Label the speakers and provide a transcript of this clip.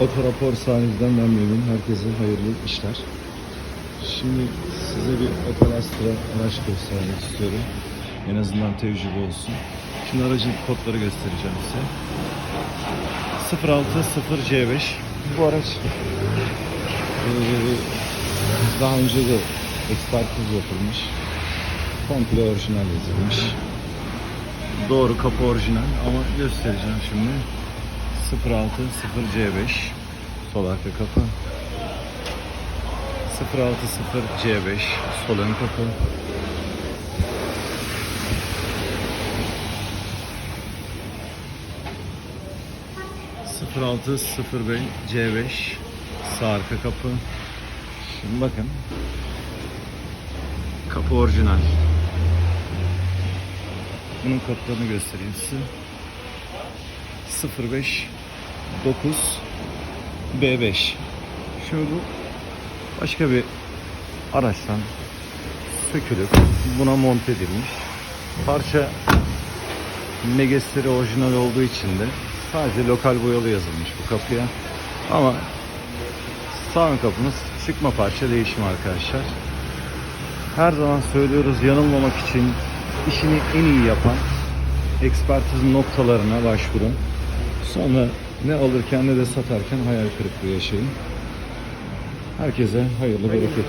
Speaker 1: Otorapor sahibimden ben memnunum. Herkese hayırlı işler. Şimdi size bir Opel Astra araç göstermek istiyorum. En azından tecrübe olsun. Şimdi aracın kodları göstereceğim size. 060 C5 Bu araç eee, daha önce de ekspertiz yapılmış. Komple orijinal yazılmış. Doğru kapı orijinal ama göstereceğim şimdi. 060 C5 sol arka kapı. 060 C5 sol ön kapı. ...0605 C5 sağ arka kapı. Şimdi bakın. Kapı orijinal. Bunun kodlarını göstereyim size. 05 9 B5. Şimdi bu başka bir araçtan sökülüp buna monte edilmiş. Parça Megasteri orijinal olduğu için de sadece lokal boyalı yazılmış bu kapıya. Ama sağ ön kapımız çıkma parça değişimi arkadaşlar. Her zaman söylüyoruz yanılmamak için işini en iyi yapan ekspertiz noktalarına başvurun. Sonra ne alırken ne de satarken hayal kırıklığı yaşayın. Herkese hayırlı bereketler.